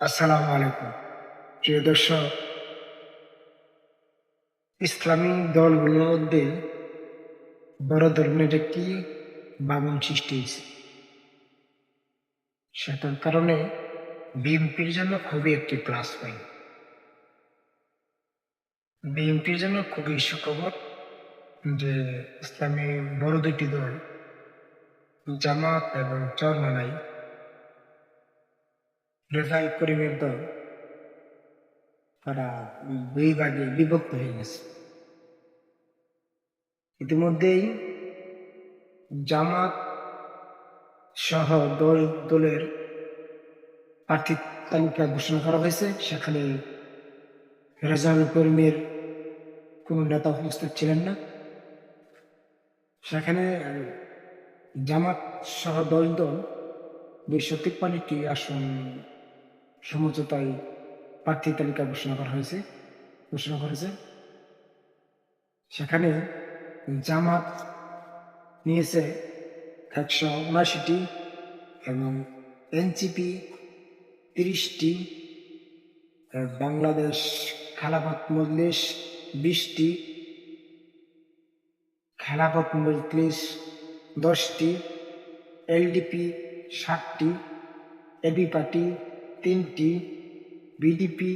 আসসালামু আলাইকুম। প্রিয় দর্শক, ইসলামী দলগুলোর মধ্যে বড় ধরনের একটি বামন সৃষ্টি হয়েছে। সেটার কারণে বিএনপির জন্য খুবই একটি প্লাস পয়েন্ট বিএনপির জন্য খুবই সুখবর যে ইসলামী বড় দুটি দল জামাত এবং চরমানাই রেজাল করিমের দল তারা দুই ভাগে বিভক্ত হয়ে গেছে। ইতিমধ্যেই জামাত সহ দল, দলের প্রার্থী তালিকা ঘোষণা করা হয়েছে। সেখানে রেজাল করিমের কোনো নেতা উপস্থিত ছিলেন না। সেখানে জামাত সহ দল দল দুইশো তিপ্পান্নটি আসন সমঝোতায় প্রার্থী তালিকা ঘোষণা করা হয়েছে, ঘোষণা করেছে সেখানে জামাত নিয়েছে একশো উনাশিটি এবং এনসিপি তিরিশটি বাংলাদেশ খেলাফত মজলিস বিশটি, খেলাফত মজলিস দশটি, এলডিপি ষাটটি, এবি পার্টি তিনটি বিডিপি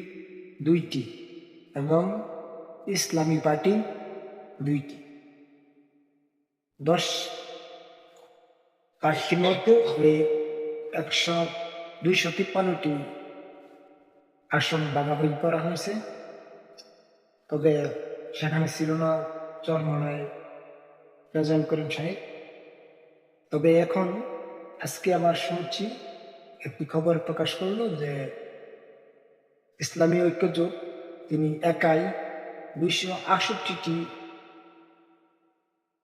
দুইটি এবং ইসলামী পার্টি দুইটি। দশ পার্টির মধ্যে একশো দুইশো তিপ্পান্নটি আসন ভাগাভাগি করা হয়েছে। তবে সেখানে ছিল না চরমনায় রেজাল্ট করিম সাহেব। তবে এখন আজকে আবার শুনছি একটি খবর প্রকাশ করল যে ইসলামী ঐক্যজোট তিনি একাই দুইশো আষট্টিটি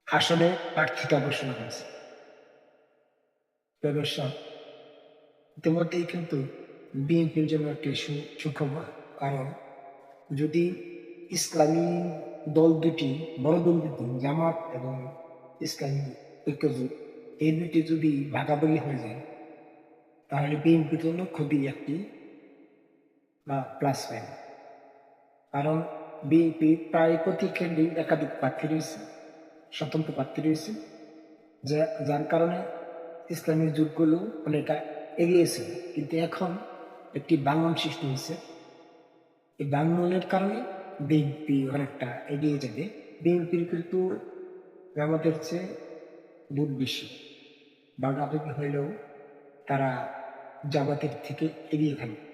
আসনে প্রার্থিতা ঘোষণা করেছে ব্যবসা ইতিমধ্যেই কিন্তু বিএনপির জন্য একটি সুখবর, কারণ যদি ইসলামী দল দুটি বড় দল দুটি, জামাত এবং ইসলামী ঐক্যজোট এই দুটি যদি ভাগাভাগি হয়ে যায় তাহলে বিএনপির জন্য খুবই একটি বা প্লাস পয়েন্ট কারণ বিএনপি প্রায় প্রতি কেন্দ্রে একাধিক প্রার্থী রয়েছে, স্বতন্ত্র প্রার্থী রয়েছে, যা, যার কারণে ইসলামী যুগগুলো অনেকটা এগিয়েছে কিন্তু এখন একটি বাংলন সৃষ্টি হয়েছে। এই বাংলনের কারণে বিএনপি অনেকটা এগিয়ে যাবে। বিএনপির কিন্তু আমাদের চেয়ে বুধ বেশি। বাগাবাগি হইলেও তারা জামাতের থেকে এগিয়ে থাকবে